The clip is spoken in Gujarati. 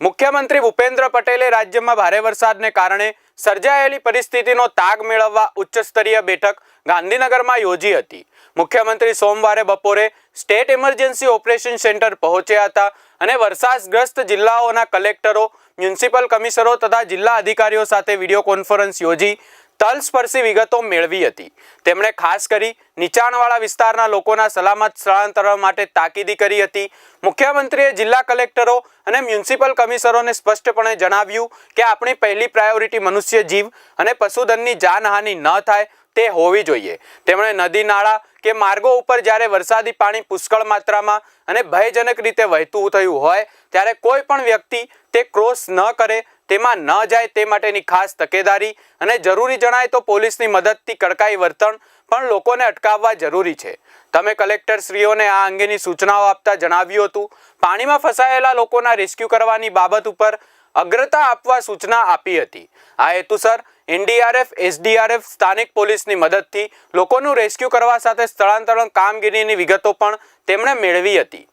મુખ્યમંત્રી ભૂપેન્દ્ર પટેલે રાજ્યમાં ભારે વરસાદને કારણે સર્જાયેલી પરિસ્થિતિનો તાગ મેળવવા ઉચ્ચસ્તરીય બેઠક ગાંધીનગરમાં યોજી હતી. મુખ્યમંત્રી સોમવારે બપોરે સ્ટેટ ઇમરજન્સી ઓપરેશન સેન્ટર પહોંચ્યા હતા અને વરસાદગ્રસ્ત જિલ્લાઓના કલેક્ટરો, મ્યુનિસિપલ કમિશનરો તથા જિલ્લા અધિકારીઓ સાથે વીડિયો કોન્ફરન્સ યોજી. તલસ્પર્શી વિગતો મેળવી હતી. તેમણે ખાસ કરી નીચાણવાળા વિસ્તારના લોકોના સલામત સ્થળાંતર માટે તાકીદી કરી હતી. મુખ્યમંત્રીએ જિલ્લા કલેક્ટરો અને મ્યુનિસિપલ કમિશનરોને સ્પષ્ટપણે જણાવ્યું કે આપણી પહેલી પ્રાયોરિટી મનુષ્ય જીવ અને પશુધનની જાનહાનિ ન થાય તે હોવી જોઈએ. તેમણે નદી નાળા કે માર્ગો ઉપર જ્યારે વરસાદી પાણી પુષ્કળ માત્રામાં અને ભયજનક રીતે વહેતું થયું હોય, ત્યારે કોઈ પણ વ્યક્તિ તે ક્રોસ ન કરે તેમાં ન જાય તે માટેની ખાસ તકેદારી અને જરૂરી જણાય તો પોલીસની મદદથી કડકાઈ વર્તન પણ લોકોને અટકાવવા જરૂરી છે. તમે કલેક્ટરશ્રીઓને આ અંગેની સૂચનાઓ આપતા જણાવ્યું હતું. પાણીમાં ફસાયેલા લોકોના રેસ્ક્યુ કરવાની બાબત ઉપર અગ્રતા આપવા સૂચના આપી હતી. આ હેતુસર એનડીઆરએફ, એસડીઆરએફ સ્થાનિક પોલીસની મદદથી લોકોનું રેસ્ક્યુ કરવા સાથે સ્થળાંતરણ કામગીરીની વિગતો પણ તેમણે મેળવી હતી.